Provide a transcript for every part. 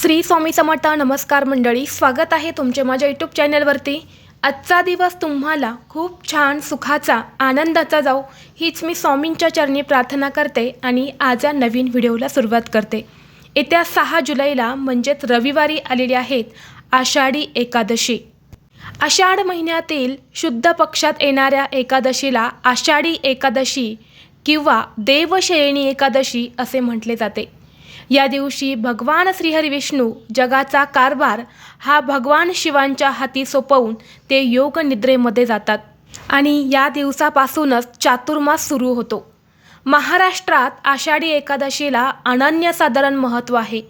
श्री स्वामी समर्थ नमस्कार मंडळी स्वागत आहे तुमचे माझ्या यूट्यूब चॅनलवरती आजचा दिवस तुम्हाला खूप छान सुखाचा आनंदाचा जाऊ हीच मी स्वामींच्या चरणी प्रार्थना करते आणि आज या नवीन व्हिडिओला सुरुवात करते. येत्या सहा जुलैला म्हणजेच रविवारी आलेली आहेत आषाढी एकादशी. आषाढ महिन्यातील शुद्ध पक्षात येणाऱ्या एकादशीला आषाढी एकादशी किंवा देवशयनी एकादशी असे म्हटले जाते. या दिवशी भगवान श्रीहरी विष्णू जगाचा कारभार हा भगवान शिवांच्या हाती सोपवून ते योग निद्रेमध्ये जातात. आणि या दिवसापासूनच चातुर्मास सुरू होतो. महाराष्ट्रात आषाढी एकादशीला अनन्यसाधारण महत्त्व आहे.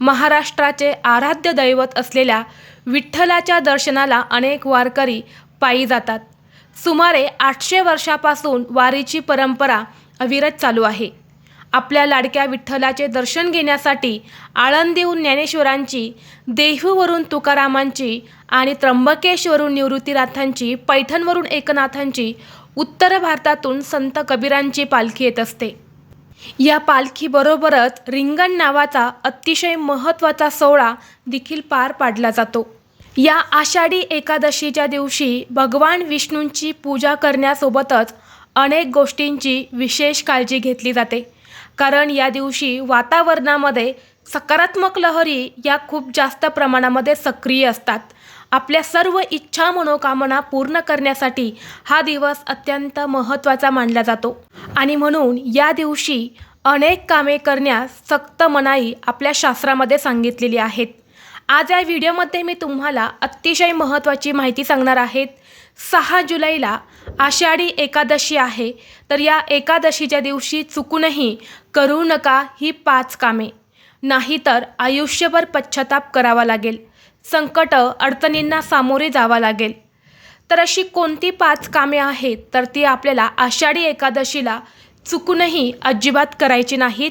महाराष्ट्राचे आराध्य दैवत असलेल्या विठ्ठलाच्या दर्शनाला अनेक वारकरी पायी जातात. सुमारे आठशे वर्षापासून वारीची परंपरा अविरत चालू आहे. आपल्या लाडक्या विठ्ठलाचे दर्शन घेण्यासाठी आळंदीहून ज्ञानेश्वरांची देहूवरून तुकारामांची आणि त्र्यंबकेश्वरून निवृत्तीनाथांची पैठणवरून एकनाथांची उत्तर भारतातून संत कबीरांची पालखी येत असते. या पालखीबरोबरच रिंगण नावाचा अतिशय महत्त्वाचा सोहळा देखील पार पाडला जातो. या आषाढी एकादशीच्या दिवशी भगवान विष्णूंची पूजा करण्यासोबतच अनेक गोष्टींची विशेष काळजी घेतली जाते. कारण या दिवशी वातावरणामध्ये सकारात्मक लहरी या खूप जास्त प्रमाणामध्ये सक्रिय असतात. आपल्या सर्व इच्छा मनोकामना पूर्ण करण्यासाठी हा दिवस अत्यंत महत्त्वाचा मानला जातो. आणि म्हणून या दिवशी अनेक कामे करण्यास सक्त मनाई आपल्या शास्त्रामध्ये सांगितलेली आहेत. आज या व्हिडिओमध्ये मी तुम्हाला अतिशय महत्त्वाची माहिती सांगणार आहेत. सहा जुलैला आषाढी एकादशी आहे. तर या एकादशीच्या दिवशी चुकूनही करू नका ही पाच कामे. नाहीतर आयुष्यभर पश्चाताप करावा लागेल. संकट अडचणींना सामोरे जावं लागेल. तर अशी कोणती पाच कामे आहेत? तर ती आपल्याला आषाढी एकादशीला चुकूनही अजिबात करायची नाहीत.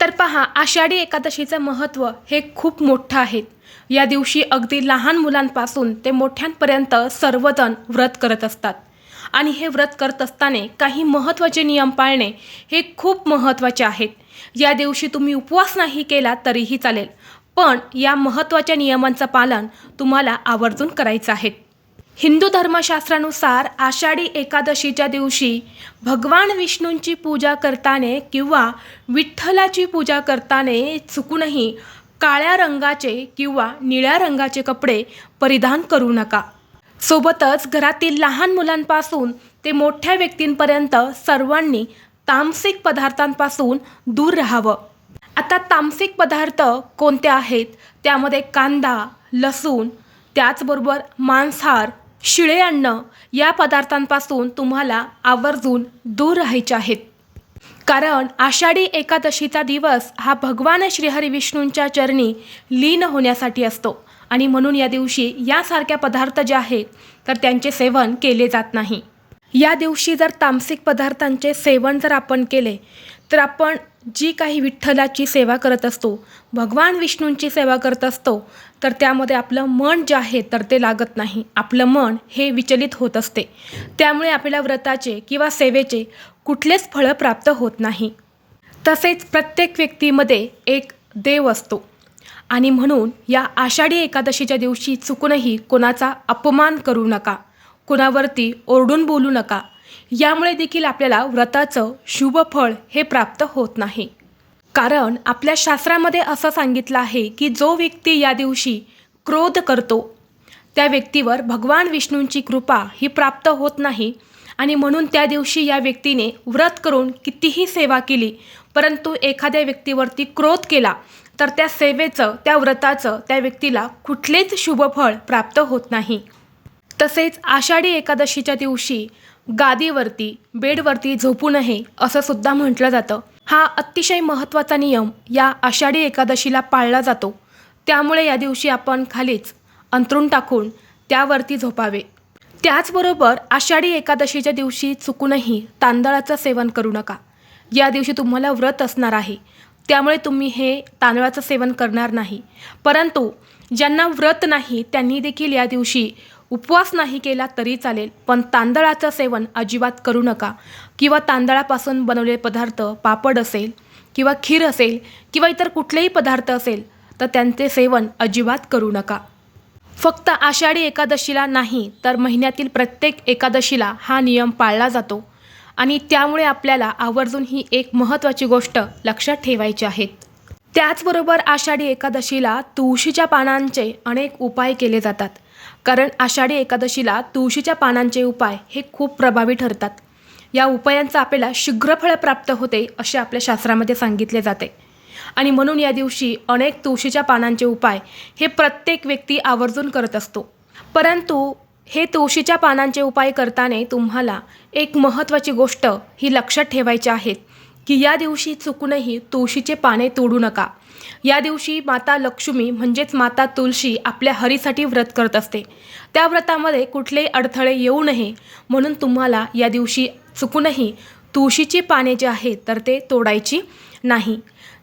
तर पहा आषाढी एकादशीचं महत्त्व हे खूप मोठं आहे. या दिवशी अगदी लहान मुलांपासून ते मोठ्यांपर्यंत सर्वजण व्रत करत असतात. आणि हे व्रत करत असताना काही महत्त्वाचे नियम पाळणे हे खूप महत्त्वाचे आहेत. या दिवशी तुम्ही उपवास नाही केला तरीही चालेल पण या महत्त्वाच्या नियमांचं पालन तुम्हाला आवर्जून करायचं आहे. हिंदू धर्मशास्त्रानुसार आषाढी एकादशीच्या दिवशी भगवान विष्णूंची पूजा करताने किंवा विठ्ठलाची पूजा करताने चुकूनही काळ्या रंगाचे किंवा निळ्या रंगाचे कपडे परिधान करू नका. सोबतच घरातील लहान मुलांपासून ते मोठ्या व्यक्तींपर्यंत सर्वांनी तामसिक पदार्थांपासून दूर राहावं. आता तामसिक पदार्थ कोणते आहेत? त्यामध्ये कांदा लसूण त्याचबरोबर मांसाहार शिळे अन्न या पदार्थांपासून तुम्हाला आवर्जून दूर राहायचे आहेत. कारण आषाढी एकादशीचा दिवस हा भगवान श्रीहरी विष्णूंच्या चरणी लीन होण्यासाठी असतो आणि म्हणून या दिवशी यासारख्या पदार्थ जे आहेत तर त्यांचे सेवन केले जात नाही. या दिवशी जर तामसिक पदार्थांचे सेवन जर आपण केले तर आपण जी काही विठ्ठलाची सेवा करत असतो भगवान विष्णूंची सेवा करत असतो तर त्यामध्ये आपलं मन जे आहे तर ते लागत नाही. आपलं मन हे विचलित होत असते. त्यामुळे आपल्याला व्रताचे किंवा सेवेचे कुठलेच फळं प्राप्त होत नाही. तसेच प्रत्येक व्यक्तीमध्ये एक देव असतो. आणि म्हणून या आषाढी एकादशीच्या दिवशी चुकूनही कोणाचा अपमान करू नका. कुणावरती ओरडून बोलू नका. यामुळे देखील आपल्याला व्रताचं शुभ फळ हे प्राप्त होत नाही. कारण आपल्या शास्त्रामध्ये असं सांगितलं आहे की जो व्यक्ती या दिवशी क्रोध करतो त्या व्यक्तीवर भगवान विष्णूंची कृपा ही प्राप्त होत नाही आणि म्हणून त्या दिवशी या व्यक्तीने व्रत करून कितीही सेवा केली परंतु एखाद्या व्यक्तीवरती क्रोध केला तर त्या सेवेचं त्या व्रताचं त्या व्यक्तीला कुठलेच शुभफळ प्राप्त होत नाही. तसेच आषाढी एकादशीच्या दिवशी गादीवरती बेडवरती झोपू नये असं सुद्धा म्हटलं जातं. हा अतिशय महत्त्वाचा नियम या आषाढी एकादशीला पाळला जातो. त्यामुळे या दिवशी आपण खालीच अंथरूण टाकून त्यावरती झोपावे. त्याचबरोबर आषाढी एकादशीच्या दिवशी चुकूनही तांदळाचं सेवन करू नका. या दिवशी तुम्हाला व्रत असणार आहे. त्यामुळे तुम्ही हे तांदळाचं सेवन करणार नाही. परंतु ज्यांना व्रत नाही त्यांनी देखील या दिवशी उपवास नाही केला तरी चालेल पण तांदळाचं सेवन अजिबात करू नका. किंवा तांदळापासून बनवलेले पदार्थ पापड असेल किंवा खीर असेल किंवा इतर कुठलेही पदार्थ असेल तर त्यांचे सेवन अजिबात करू नका. फक्त आषाढी एकादशीला नाही तर महिन्यातील प्रत्येक एकादशीला हा नियम पाळला जातो. आणि त्यामुळे आपल्याला आवर्जून ही एक महत्त्वाची गोष्ट लक्षात ठेवायची आहेत त्याचबरोबर आषाढी एकादशीला तुळशीच्या पानांचे अनेक उपाय केले जातात. कारण आषाढी एकादशीला तुळशीच्या पानांचे उपाय हे खूप प्रभावी ठरतात. या उपायांचा आपल्याला शीघ्रफळ प्राप्त होते असे आपल्या शास्त्रामध्ये सांगितले जाते. आणि म्हणून या दिवशी अनेक तुळशीच्या पानांचे उपाय हे प्रत्येक व्यक्ती आवर्जून करत असतो. परंतु हे तुळशीच्या पानांचे उपाय करताना तुम्हाला एक महत्त्वाची गोष्ट ही लक्षात ठेवायची आहेत की या दिवशी चुकूनही तुळशीचे पाने तोडू नका. या दिवशी माता लक्ष्मी म्हणजेच माता तुळशी आपल्या हरीसाठी व्रत करत असते. त्या व्रतामध्ये कुठलेही अडथळे येऊ नये म्हणून तुम्हाला या दिवशी चुकूनही तुळशीची पाने जे आहेत तर ते तोडायची नाही.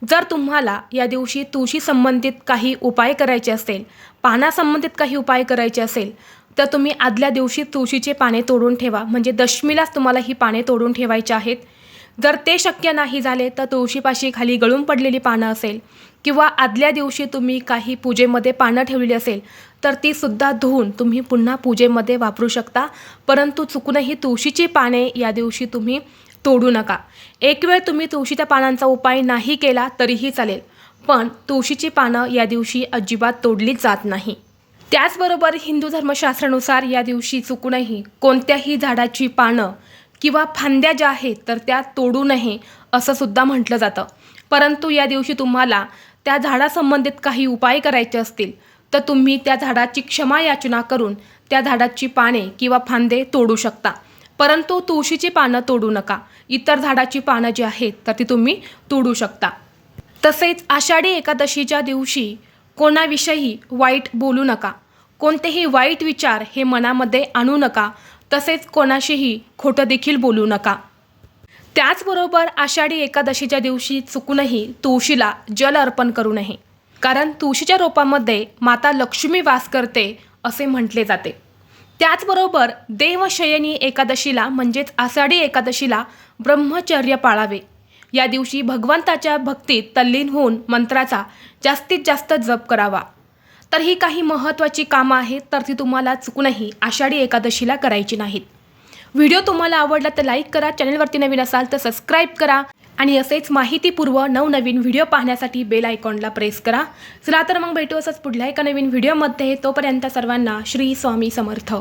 जर तुम्हाला या दिवशी तुळशी संबंधित काही उपाय करायचे असेल पानासंबंधित काही उपाय करायचे असेल तर तुम्ही आदल्या दिवशी तुळशीचे पाने तोडून ठेवा. म्हणजे दशमीलाच तुम्हाला ही पाने तोडून ठेवायची आहेत. जर ते शक्य नाही झाले तर तुळशीपाशी खाली गळून पडलेली पानं असेल किंवा आदल्या दिवशी तुम्ही काही पूजेमध्ये पानं ठेवलेली असेल तर ती सुद्धा धुवून तुम्ही पुन्हा पूजेमध्ये वापरू शकता. परंतु चुकूनही तुळशीची पाने या दिवशी तुम्ही तोडू नका. एक वेळ तुम्ही तुळशीच्या पानांचा उपाय नाही केला तरीही चालेल पण तुळशीची पानं या दिवशी अजिबात तोडली जात नाही. त्याचबरोबर हिंदू धर्मशास्त्रानुसार या दिवशी चुकूनही कोणत्याही झाडाची पानं किंवा फांद्या ज्या आहेत तर त्या तोडू नये असं सुद्धा म्हटलं जातं. परंतु या दिवशी तुम्हाला त्या झाडासंबंधित काही उपाय करायचे असतील तर तुम्ही त्या झाडाची क्षमा याचना करून त्या झाडाची पाने किंवा फांदे तोडू शकता. परंतु तुळशीची पानं तोडू नका. इतर झाडाची पानं जी आहेत तर ती तुम्ही तोडू शकता. तसेच आषाढी एकादशीच्या दिवशी कोणाविषयी वाईट बोलू नका. कोणतेही वाईट विचार हे मनामध्ये आणू नका. तसेच कोणाशीही खोटं देखील बोलू नका. त्याचबरोबर आषाढी एकादशीच्या दिवशी चुकूनही तुळशीला जल अर्पण करू नये. कारण तुळशीच्या रोपामध्ये माता लक्ष्मी वास करते असे म्हटले जाते. त्याचबरोबर देवशयनी एकादशीला म्हणजेच आषाढी एकादशीला ब्रह्मचर्य पाळावे. या दिवशी भगवंताच्या भक्तीत तल्लीन होऊन मंत्राचा जास्तीत जास्त जप करावा. तर ही काही महत्त्वाची कामं आहेत तर ती तुम्हाला चुकूनही आषाढी एकादशीला करायची नाहीत. व्हिडिओ तुम्हाला आवडला तर लाईक करा चॅनलवरती नवीन असाल तर सबस्क्राईब करा आणि असेच माहितीपूर्व नवनवीन व्हिडिओ पाहण्यासाठी बेल आयकॉनला प्रेस करा. चला तर मग भेटू असंच पुढल्या एका नवीन व्हिडिओमध्ये. तोपर्यंत सर्वांना श्री स्वामी समर्थ.